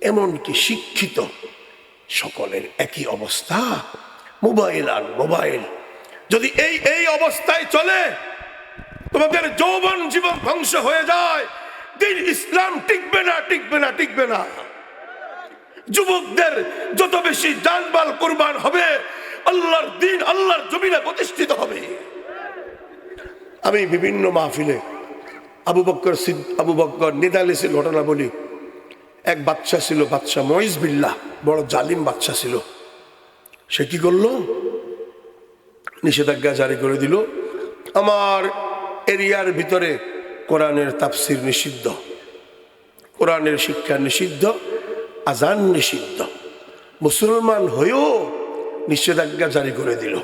এমনকি শিক্ষিত, সকলের একই অবস্থা, মোবাইল আর মোবাইল। যদি এই এই অবস্থায় চলে, তোমাদের যৌবন জীবন ধ্বংস হয়ে যায়, দিন ইসলাম টিকবে না টিকবে না টিকবে না। যুবকদের যত বেশি জানবাল কোরবান হবে, আল্লাহর দিন, আল্লাহর জমিনে প্রতিষ্ঠিত হবে। আমি বিভিন্ন মাহফিলে আবু বক্কর আবু বক্কর নিদালিসের ঘটনা বলি। এক বাচ্চা ছিল, বাচ্চা মহিজ বিল্লাহ, বড় জালিম বাচ্চা ছিল। সে কি করল? নিষেধাজ্ঞা জারি করে দিল। আমার এরিয়ার ভিতরে কোরআনের তাফসির নিষিদ্ধ। কোরআনের শিক্ষা নিষিদ্ধ আজান নিষিদ্ধ। মুসলমান হয়েও নিষেধাজ্ঞা জারি করে দিল।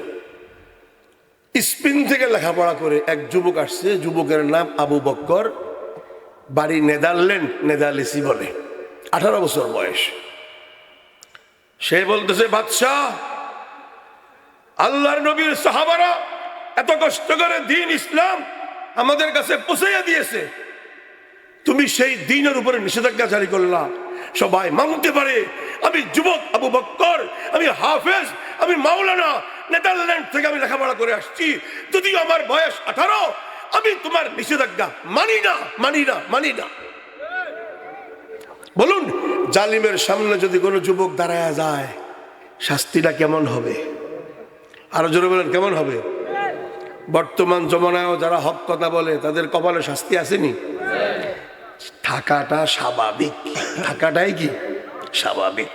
স্পিন থেকে লেখাপড়া করে এক যুবক আসছে, যুবকের নাম আবু বক্কর, বাড়ি নেদারল্যান্ড নেদারলিসি বলে। আঠারো বছর বয়স। সে বলতেছে বাদশাহ আল্লাহর নবীর সাহাবারা এত কষ্ট করে দিন ইসলাম আমাদের কাছে পৌঁছাইয়া দিয়েছে। তুমি সেই দিনের উপরে নিষেধাজ্ঞা জারি করলা। সবাই মানতে পারে, আমি যুবক আবু বক্কর, আমি হাফেজ, আমি মাওলানা, নেদারল্যান্ড থেকে আমি লেখাপড়া করে আসছি। যদিও আমার বয়স আঠারো, আমি তোমার নিষেধাজ্ঞা মানি না মানি না মানি না। বলুন জালিমের সামনে যদি কোনো যুবক দাঁড়ায় যায়, শাস্তিটা কেমন হবে? আরও জোরে বলেন, কেমন হবে? বর্তমান জমানায়ও যারা হক কথা বলে, তাদের কপালে শাস্তি আসেনি? থাকাটা স্বাভাবিক। থাকাটাই কি? স্বাভাবিক।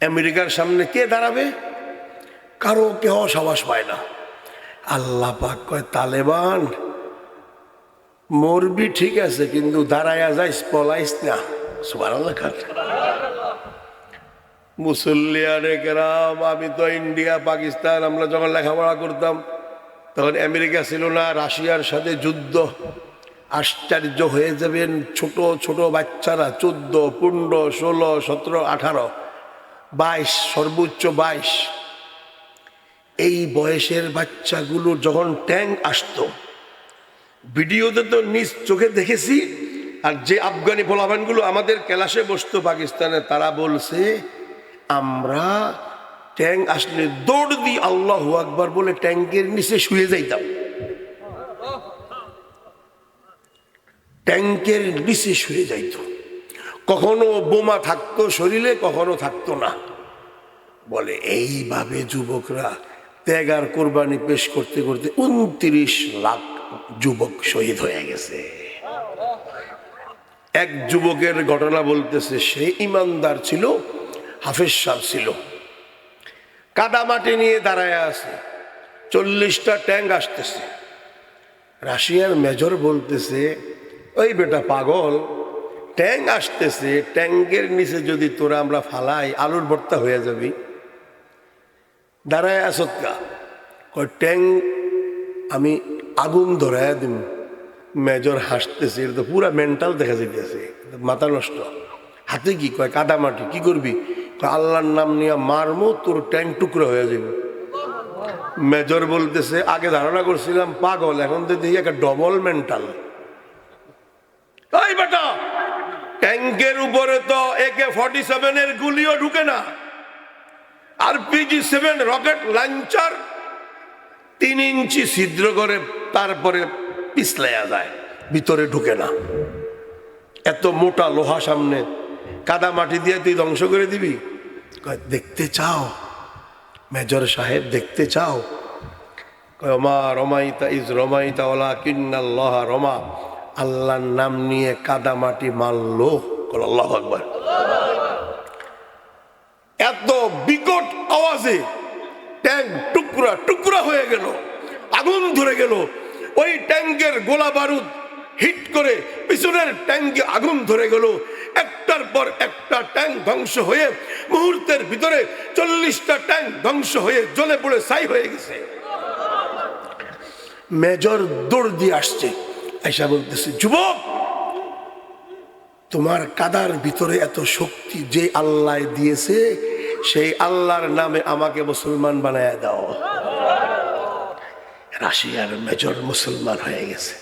আমেরিকার সামনে কে দাঁড়াবে? কারও কেহ সাবাস পায় না। আল্লাহ পাক কয়, তালেবান, মরবি ঠিক আছে, কিন্তু দাঁড়ায়া যাইস, পলাইস না। খান কেরাম, আমি তো ইন্ডিয়া, পাকিস্তান, আমরা যখন লেখাপড়া করতাম, তখন আমেরিকা ছিল না, রাশিয়ার সাথে যুদ্ধ। আশ্চর্য হয়ে যাবেন ছোট ছোট বাচ্চারা, চোদ্দ, পনেরো, ষোলো, সতেরো, আঠারো, বাইশ, সর্বোচ্চ বাইশ। এই বয়সের বাচ্চাগুলো যখন ট্যাঙ্ক আসতো, ভিডিওতে তো নিজ চোখে দেখেছি আর যে আফগানি ফলাফানগুলো আমাদের ক্যালাসে বসতো পাকিস্তানে, তারা বলছে, আমরা ট্যাঙ্ক আসলে দৌড় দিই, আল্লাহ আকবার বলে ট্যাঙ্কের নিচে শুয়ে যাইতাম। ট্যাঙ্কের নিচে শুয়ে যাইত। কখনো বোমা থাকতো শরীরে, কখনো থাকতো না। বলে, এইভাবে যুবকরা ত্যাগ আর কোরবানি পেশ করতে করতে উনত্রিশ লাখ যুবক শহীদ হয়ে গেছে। এক যুবকের ঘটনা বলতেছে, সে ইমানদার ছিল, হাফেজ সাহ ছিল। কাদামাটি নিয়ে দাঁড়ায় আছে, চল্লিশটা ট্যাঙ্ক আসতেছে। রাশিয়ার মেজর বলতেছে, ওই বেটা পাগল, ট্যাঙ্ক আসতেছে, ট্যাঙ্কের নিচে যদি তোরা আমরা ফালাই, আলুর ভর্তা হয়ে যাবি। দাঁড়ায় আসৎকা কয়, ট্যাঙ্ক, আমি আগুন ধরায় দিম। মেজর হাসতেছে, এটা তো পুরা মেন্টাল দেখা যাইতেছে মাথা নষ্ট। হাতে কি? কয়, কাদামাটি, কি করবি? আল্লাহর নাম নিয়ে মারমো, তোর ট্যাঙ্ক টুকরো হয়ে যাবে মেজর বলতেছে, আগে ধারণা করছিলাম, পাগল, এখন তো দেখি একটা ডবল মেন্টাল এই বেটা, ট্যাঙ্কের উপরে তো একে ফর্টি সেভেনের গুলিও ঢুকে না। আর পিজি সেভেন রকেট লঞ্চার তিন ইঞ্চি ছিদ্র করে, তারপরে পিছলাইয়া যায়, ভিতরে ঢুকে না। এত মোটা লোহা সামনে, কাদা মাটি দিয়ে তুই ধ্বংস করে দিবি? দেখতে চাও, মেজর সাহেব, দেখতে চাও। রমা রমাইতা ইজ রমাইতা ওলা কিন্নাল্লাহ রমা। আল্লাহর নাম নিয়ে কাদা মাটি মারলো। আল্লাহ আকবার। এত বিকট আওয়াজে ট্যাঙ্ক টুকরা টুকরা হয়ে গেল, আগুন ধরে গেল ওই ট্যাঙ্কের গোলা বারুদ হিট করে পিছনের ট্যাঙ্কে আগুন ধরে গেল। একটার পর একটা ট্যাঙ্ক ধ্বংস হয়ে মুহূর্তের ভিতরে চল্লিশটা ট্যাঙ্ক ধ্বংস হয়ে জ্বলে পড়ে ছাই হয়ে গেছে। মেজর দৌড় দিয়ে আসছে। আয়সা বলতেছে, যুবক, তোমার কাদার ভিতরে এত শক্তি যে আল্লাহ দিয়েছে, সেই আল্লাহর নামে আমাকে মুসলমান বানায় দাও। রাশিয়ার মেজর মুসলমান হয়ে গেছে।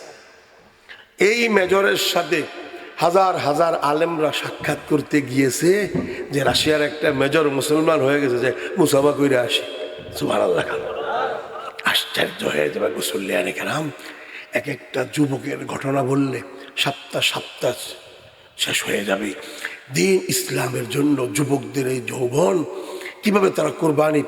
এই মেজরের সাথে হাজার হাজার আলেমরা সাক্ষাৎ করতে গিয়েছে যে রাশিয়ার একটা মেজর মুসলমান হয়ে গেছে যে মুসাফা কইরা আসি। সুভান আল্লাহ আশ্চর্য হয়ে যাবে মুসল্লিয়ানে কেরাম এক একটা যুবকের ঘটনা বললে সপ্তাহ সপ্তাহ শেষ হয়ে যাবে। দিন ইসলামের জন্য যুবকদের এই যৌবন, কীভাবে তারা কোরবানি